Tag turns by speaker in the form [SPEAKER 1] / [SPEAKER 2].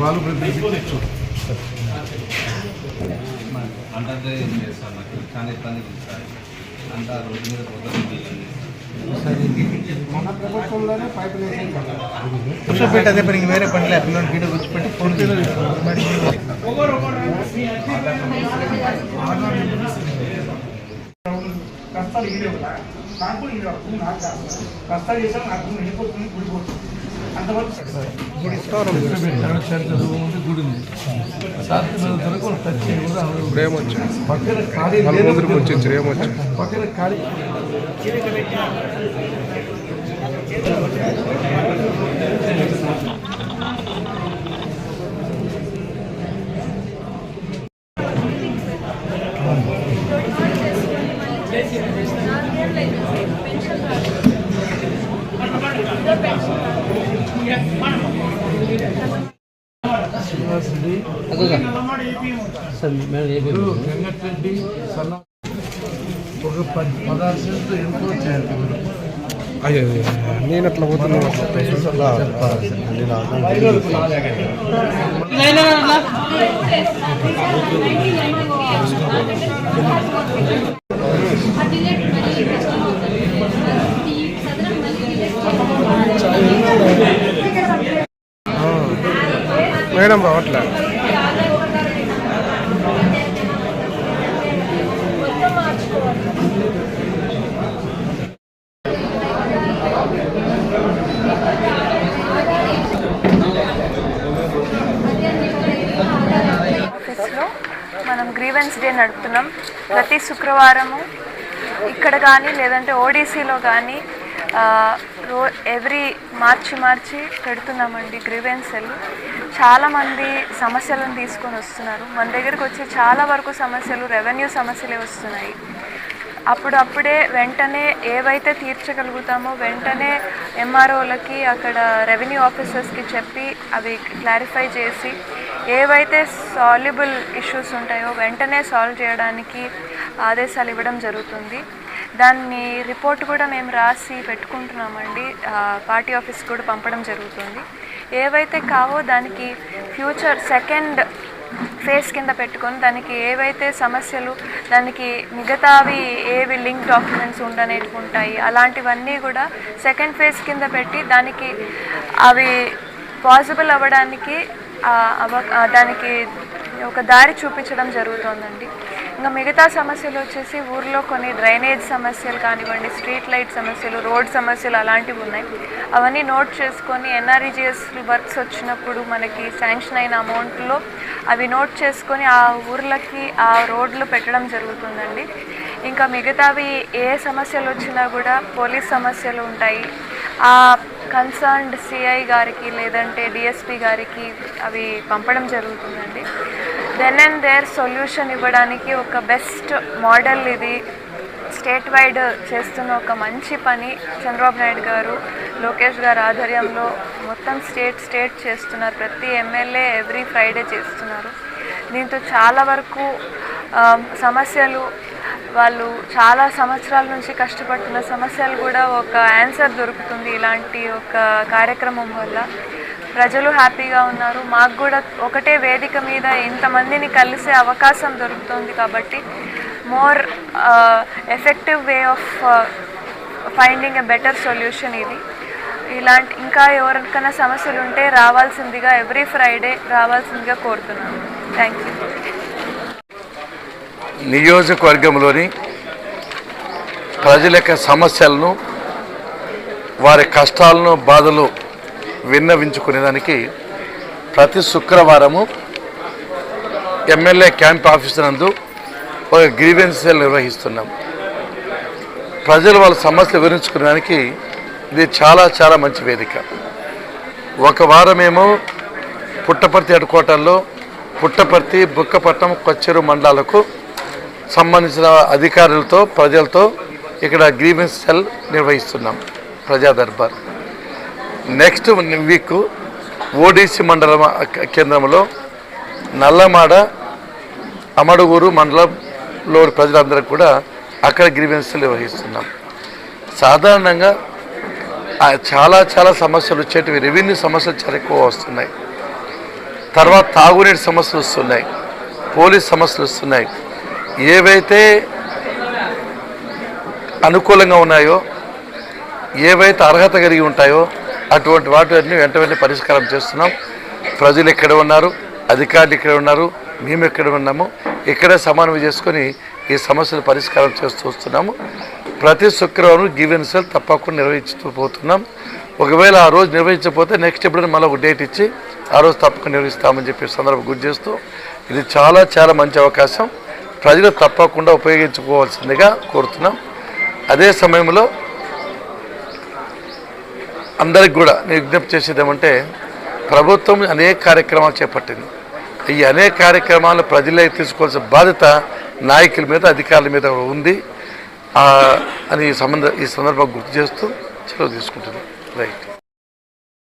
[SPEAKER 1] వాళ్ళు
[SPEAKER 2] అంటే సార్ నాకు చాలా ఇబ్బంది ఉంది అంతా రోడ్డు మీద పోతుంది
[SPEAKER 3] కూర్చోబెట్టి అదే పని వేరే పనిలే అక్కడ గీడ కూర్చోబెట్టి ఫోన్
[SPEAKER 4] చేయాలి కష్టాలు ఈడే కూడా నాకు ఈడే వస్తుంది నాకు కాదు కష్టాలు చేసాం నాకు వెళ్ళిపోతుంది గుడిపోతుంది
[SPEAKER 1] గుడి ఉంది
[SPEAKER 5] ఇప్పుడేమొచ్చు
[SPEAKER 1] పక్కన
[SPEAKER 5] వచ్చి ఏమొచ్చు
[SPEAKER 1] పక్కన ఖాళీ వెంకటరెడ్డి సన్న ఒక పది పదహారు సెంట్లు ఎంతో చేయాలి.
[SPEAKER 5] అయ్యో నేను అట్లా పోతున్నా మేడం రావట్లే
[SPEAKER 6] మనం గ్రీవెన్స్ డే నడుపుతున్నాం. ప్రతి శుక్రవారము ఇక్కడ కానీ లేదంటే ఓడిసిలో కానీ రో ఎవ్రీ మార్చి మార్చి పెడుతున్నామండి గ్రీవెన్స్ సెల్ చాలామంది సమస్యలను తీసుకొని వస్తున్నారు. మన దగ్గరికి వచ్చే చాలా వరకు సమస్యలు రెవెన్యూ సమస్యలే వస్తున్నాయి. అప్పుడప్పుడే వెంటనే ఏవైతే తీర్చగలుగుతామో వెంటనే ఎంఆర్ఓలకి అక్కడ రెవెన్యూ ఆఫీసర్స్కి చెప్పి అవి క్లారిఫై చేసి ఏవైతే సాల్యుబుల్ ఇష్యూస్ ఉంటాయో వెంటనే సాల్వ్ చేయడానికి ఆదేశాలు ఇవ్వడం జరుగుతుంది. దాన్ని రిపోర్ట్ కూడా మేము రాసి పెట్టుకుంటున్నామండి. పార్టీ ఆఫీస్ కూడా పంపడం జరుగుతుంది. ఏవైతే కావో దానికి ఫ్యూచర్ సెకండ్ ఫేస్ కింద పెట్టుకొని దానికి ఏవైతే సమస్యలు దానికి మిగతావి ఏవి లింక్ డాక్యుమెంట్స్ ఉండనేవి ఉంటాయి అలాంటివన్నీ కూడా సెకండ్ ఫేజ్ కింద పెట్టి దానికి అవి పాసిబుల్ అవ్వడానికి అవ దానికి ఒక దారి చూపించడం జరుగుతోందండి. ఇంకా మిగతా సమస్యలు వచ్చేసి ఊర్లో కొన్ని డ్రైనేజ్ సమస్యలు కానివ్వండి స్ట్రీట్ లైట్ సమస్యలు రోడ్ సమస్యలు అలాంటివి ఉన్నాయి. అవన్నీ నోట్ చేసుకొని ఎన్ఆర్ఈజిఎస్ వర్క్స్ వచ్చినప్పుడు మనకి శాంక్షన్ అయిన అమౌంట్లో అవి నోట్ చేసుకొని ఆ ఊర్లకి ఆ రోడ్లు పెట్టడం జరుగుతుందండి. ఇంకా మిగతావి ఏ సమస్యలు వచ్చినా కూడా పోలీస్ సమస్యలు ఉంటాయి. ఆ కన్సర్న్డ్ సిఐ గారికి లేదంటే డిఎస్పి గారికి అవి పంపడం జరుగుతుందండి. దెన్ అండ్ దేర్ సొల్యూషన్ ఇవ్వడానికి ఒక బెస్ట్ మోడల్ ఇది. స్టేట్ వైడ్ చేస్తున్న ఒక మంచి పని. చంద్రబాబు నాయుడు గారు లోకేష్ గారు ఆధ్వర్యంలో మొత్తం స్టేట్ స్టేట్ చేస్తున్నారు. ప్రతి ఎమ్మెల్యే ఎవ్రీ ఫ్రైడే చేస్తున్నారు. దీంతో చాలా వరకు um, సమస్యలు వాళ్ళు చాలా సంవత్సరాల నుంచి కష్టపడుతున్న సమస్యలు కూడా ఒక ఆన్సర్ దొరుకుతుంది ఇలాంటి ఒక కార్యక్రమం వల్ల. ప్రజలు హ్యాపీగా ఉన్నారు. మాకు కూడా ఒకటే వేదిక మీద ఇంతమందిని కలిసే అవకాశం దొరుకుతుంది కాబట్టి more effective way of finding a better solution ఇది. ఇలాంటి ఇంకా ఎవరికైనా సమస్యలు ఉంటే రావాల్సిందిగా ఎవ్రీ ఫ్రైడే రావాల్సిందిగా కోరుతున్నాను. Thank you.
[SPEAKER 7] నియోజకవర్గంలోని ప్రజల యొక్క సమస్యలను వారి కష్టాలను బాధలు విన్నవించుకునేదానికి ప్రతి శుక్రవారము ఎమ్మెల్యే క్యాంప్ ఆఫీస్ నందు ఒక గ్రీవెన్స్ సెల్ నిర్వహిస్తున్నాం. ప్రజలు వాళ్ళ సమస్యలు వివరించుకునేదానికి ఇది చాలా చాలా మంచి వేదిక. ఒక వారమేమో పుట్టపర్తి హెడ్కోటర్లో పుట్టపర్తి బుక్కపట్నం కొచ్చెరు మండలాలకు సంబంధించిన అధికారులతో ప్రజలతో ఇక్కడ గ్రీవెన్స్ సెల్ నిర్వహిస్తున్నాం ప్రజా దర్బార్ నెక్స్ట్ వీక్ ఓడిసి మండలం కేంద్రంలో నల్లమాడ అమడుగూరు మండలంలో ప్రజలందరూ కూడా అక్కడ గ్రీవెన్స్లు నిర్వహిస్తున్నాం. సాధారణంగా చాలా చాలా సమస్యలు వచ్చేటివి రెవెన్యూ సమస్యలు చాలా ఎక్కువ వస్తున్నాయి. తర్వాత తాగునీటి సమస్యలు వస్తున్నాయి పోలీస్ సమస్యలు వస్తున్నాయి. ఏవైతే అనుకూలంగా ఉన్నాయో ఏవైతే అర్హత కలిగి ఉంటాయో అటువంటి వాటిని వెంట వెంటనే పరిష్కారం చేస్తున్నాం. ప్రజలు ఎక్కడ ఉన్నారు అధికారులు ఇక్కడ ఉన్నారు మేము ఎక్కడ ఉన్నాము. ఇక్కడే సమన్వయం చేసుకొని ఈ సమస్యలు పరిష్కారం చేస్తూ వస్తున్నాము. ప్రతి శుక్రవారం గివెన్సల్ తప్పకుండా నిర్వహిస్తూ పోతున్నాం ఒకవేళ ఆ రోజు నిర్వహించకపోతే నెక్స్ట్ ఎప్పుడైనా మళ్ళీ ఒక డేట్ ఇచ్చి ఆ రోజు తప్పకుండా నిర్వహిస్తామని చెప్పి సందర్భం గుర్తు చేస్తూ ఇది చాలా చాలా మంచి అవకాశం. ప్రజలు తప్పకుండా ఉపయోగించుకోవాల్సిందిగా కోరుతున్నాం. అదే సమయంలో అందరికి కూడా నేను విజ్ఞప్తి చేసేదేమంటే ప్రభుత్వం అనేక కార్యక్రమాలు చేపట్టింది. ఈ అనేక కార్యక్రమాలు ప్రజలకి తీసుకోవాల్సిన బాధ్యత నాయకుల మీద అధికారుల మీద ఉంది. అని ఈ సంబంధ ఈ సందర్భంగా గుర్తు చేస్తూ సెలవు తీసుకుంటున్నాను రైట్.